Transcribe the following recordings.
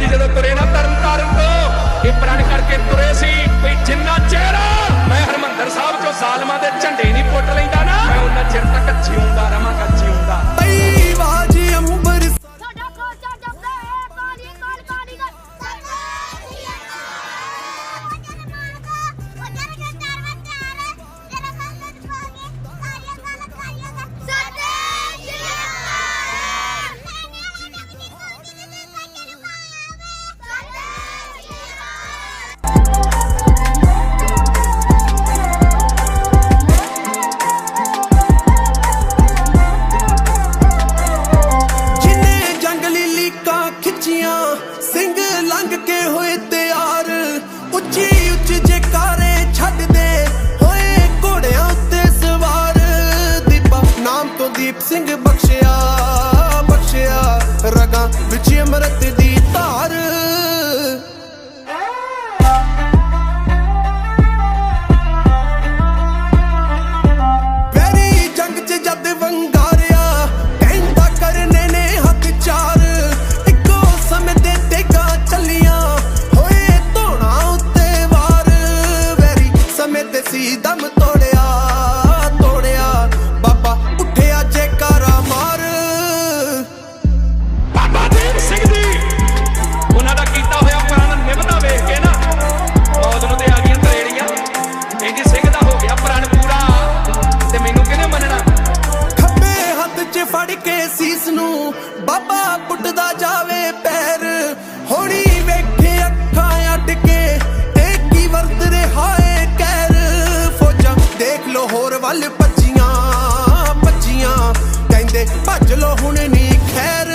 ਜੀ ਜਦੋਂ ਤੁਰੇ ਨਾ ਤਰਨ ਤਾਰਨ ਤੋਂ ਇਹ ਪੁਰਾਣੇ ਪਿਕਾਂ ਖਿੱਚੀਆਂ, ਸਿੰਘ ਲੰਘ ਕੇ ਹੋਏ ਤਿਆਰ। ਉੱਚੀ ਉੱਚ ਜੈਕਾਰੇ ਛੱਡ ਦੇ, ਹੋਏ ਘੋੜਿਆਂ ਉੱਤੇ ਸਵਾਰ। ਦੀਪਾ ਨਾਮ ਤੋਂ ਦੀਪ ਸਿੰਘ ਬਖਸ਼ਿਆ ਬਖਸ਼ਿਆ ਰਗਾ ਵਿੱਚ ਅਮਰਤ ਦੀ ਧਾਰ। ਵੱਲ ਭੱਜੀਆਂ ਭੱਜੀਆਂ। ਕਹਿੰਦੇ ਭੱਜ ਲੋ ਹੁਣ ਨਹੀਂ ਖੈਰ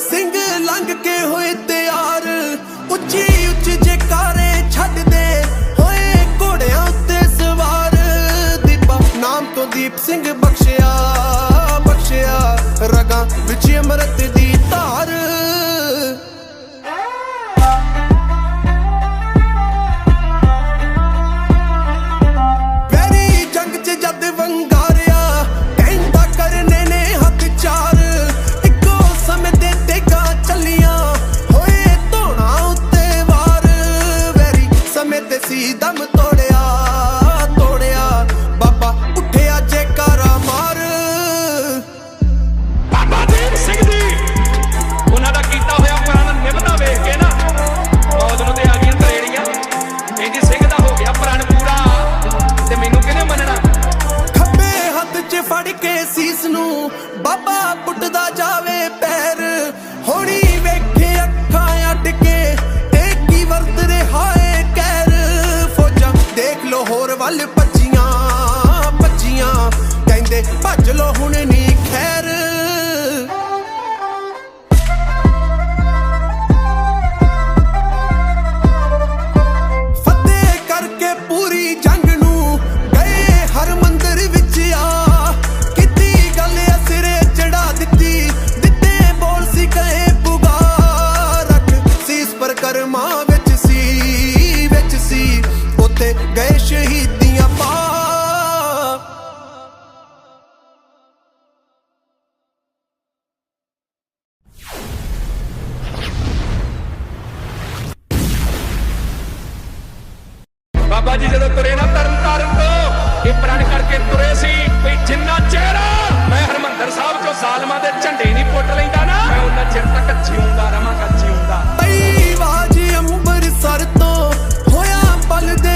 ਸਿੰਘ ਲੰਘ ਕੇ ਹੋਏ ਤਿਆਰ। ਉੱਚੀ ਉੱਚ ਜੈਕਾਰੇ ਛੱਡਦੇ ਹੋਏ ਘੋੜਿਆਂ ਉੱਤੇ ਸਵਾਰ। ਦੀਪਕ ਨਾਮ ਤੋਂ ਦੀਪ ਸਿੰਘ ਬਖਸ਼ਿਆ ਬਖਸ਼ਿਆ ਰਗਾ ਵਿੱਚ ਅਮਰਤ ਦੀ ਬਾਬਾ ਪੁੱਟਦਾ ਜਾਵੇ ਪੈਰ। ਹੋਣੀ ਵੇਖੇ ਅੱਖਾਂ ਅੱਡ ਕੇ ਇਹ ਵਰਤ ਰਿਹਾ ਏ ਕਹਿਰ। ਫੌਜਾਂ ਦੇਖ ਲੋ ਹੋਰ ਵੱਲ ਭੱਜੀਆਂ ਭੱਜੀਆਂ। ਕਹਿੰਦੇ ਭੱਜ ਲੋ ਹੁਣ ਨੀ ਬਾਬਾ ਜੀ ਜਦੋਂ ਤੁਰੇ ਨਾ ਤਰਨ ਤਾਰਨ ਤੋਂ, ਇਹ ਪ੍ਰਣ ਕਰਕੇ ਤੁਰੇ ਸੀ ਵੀ ਜਿੰਨਾ ਚਿਹਰਾ ਮੈਂ ਹਰਮੰਦਰ ਸਾਹਿਬ ਚੋਂ ਜ਼ਾਲਮਾਂ ਦੇ ਝੰਡੇ ਨਹੀਂ ਪੁੱਟ ਲੈਂਦਾ ਨਾ, ਮੈਂ ਉਹਨਾਂ ਚਿਰ ਤੱਕ ਜਿਉਂਦਾ ਰਹਾਂਗਾ, ਜਿਉਂਦਾ। ਬਈ ਵਾਜੀ ਅੰਮ੍ਰਿਤਸਰ ਤੋਂ, ਹੋਇਆ ਬਲ ਦੇ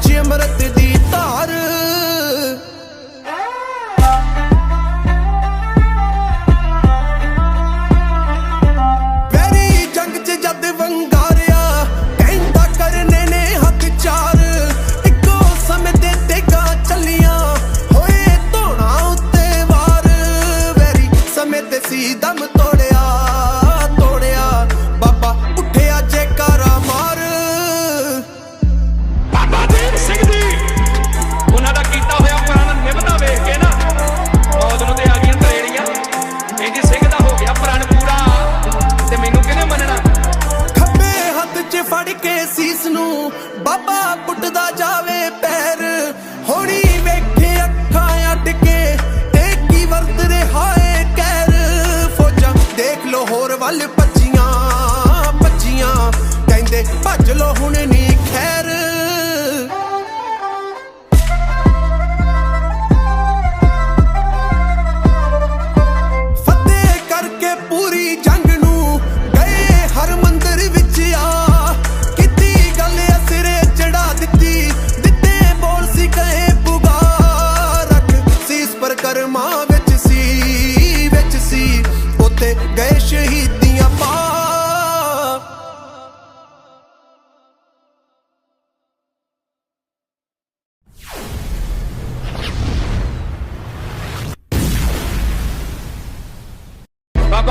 ਨੱਚੇ ਅਮਰਤ ਦੀ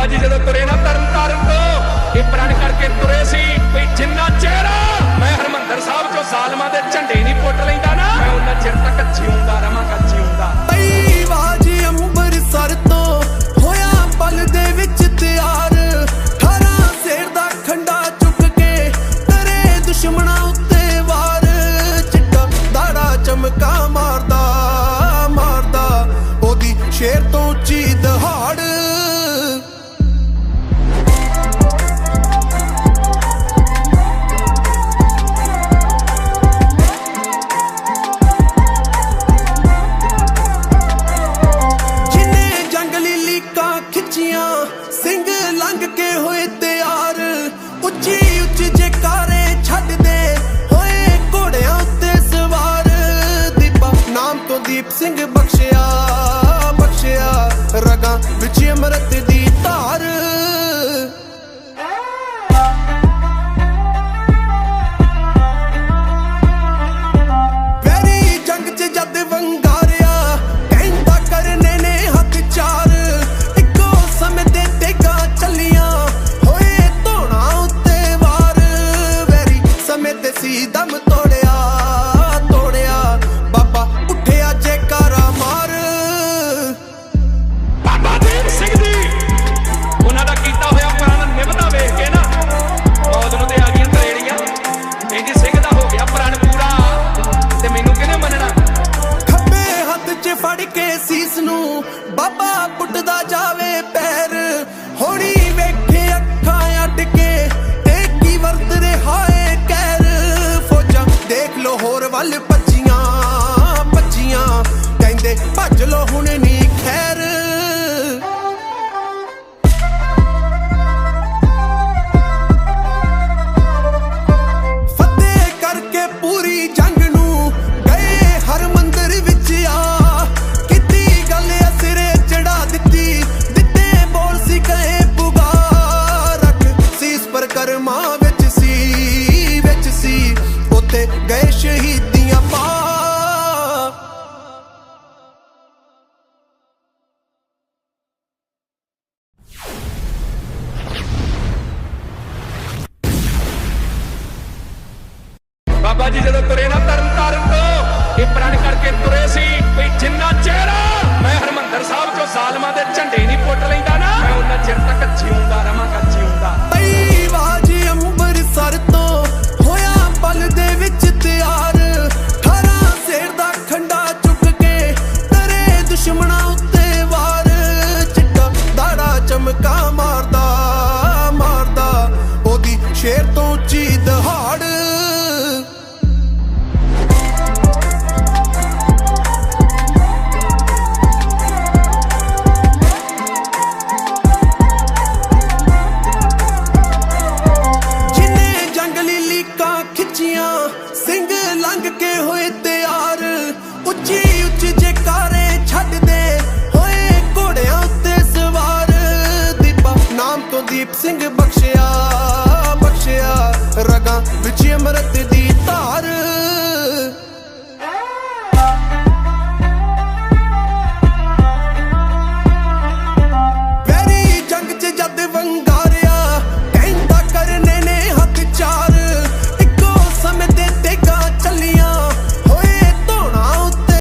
ਅੱਜ ਜਦੋਂ ਤੁਰੇ ਨਾ ਤਰਨ ਤਾਰਨ ਤੋਂ ਇਹ ਪ੍ਰਣ ਕਰਕੇ ਤੁਰੇ ਸੀ, ਵੀ ਜਿੰਨਾ ਚਿਹਰਾ ਮੈਂ ਹਰਮੰਦਰ ਸਾਹਿਬ ਚੋਂ ਜ਼ਾਲਮਾਂ ਦੇ ਝੰਡੇ ਨਹੀਂ ਪੁੱਟ ਲੈਂਦਾ ਨਾ, ਮੈਂ ਉਹਨਾਂ ਚਿਰ ਤੱਕ ਜਿਉਂਦਾ ਰਹਾਂ remember the ਲੈਂਦੇ ਭੱਜ ਲੋ ਹੁਣ ਨੀ ਦੀਪ ਸਿੰਘ ਬਖਸ਼ਿਆ ਬਖਸ਼ਿਆ